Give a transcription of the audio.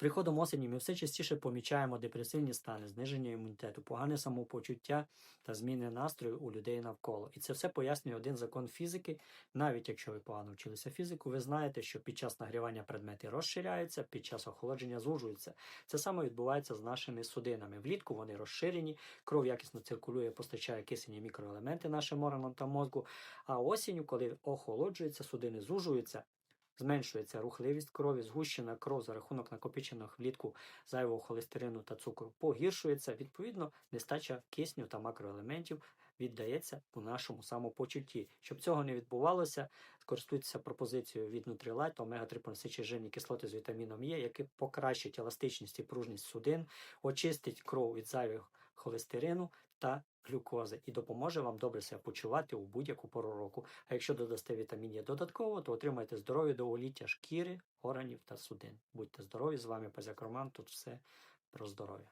приходом осені ми все частіше помічаємо депресивні стани, зниження імунітету, погане самопочуття та зміни настрою у людей навколо. І це все пояснює один закон фізики. Навіть якщо ви погано вчилися фізику, ви знаєте, що під час нагрівання предмети розширяються, під час охолодження звужуються. Це саме відбувається з нашими судинами. Влітку вони розширені, кров якісно циркулює, постачає кисень і мікроелементи нашим органам та мозку. А осінню, коли охолоджується, судини звужуються. Зменшується рухливість крові, згущена кров за рахунок накопичених влітку зайвого холестерину та цукру погіршується. Відповідно, нестача кисню та макроелементів віддається у нашому самопочутті. Щоб цього не відбувалося, користуйтеся пропозицією від Nutrilite, омега-3 понасичі жирні кислоти з вітаміном Е, які покращать еластичність і пружність судин, очистить кров від зайвих холестерину та глюкози і допоможе вам добре себе почувати у будь-яку пору року. А якщо додасте вітамін Е додатково, то отримаєте здоров'я довголіття шкіри, органів та судин. Будьте здорові! З вами Пазяк Роман. Тут все про здоров'я.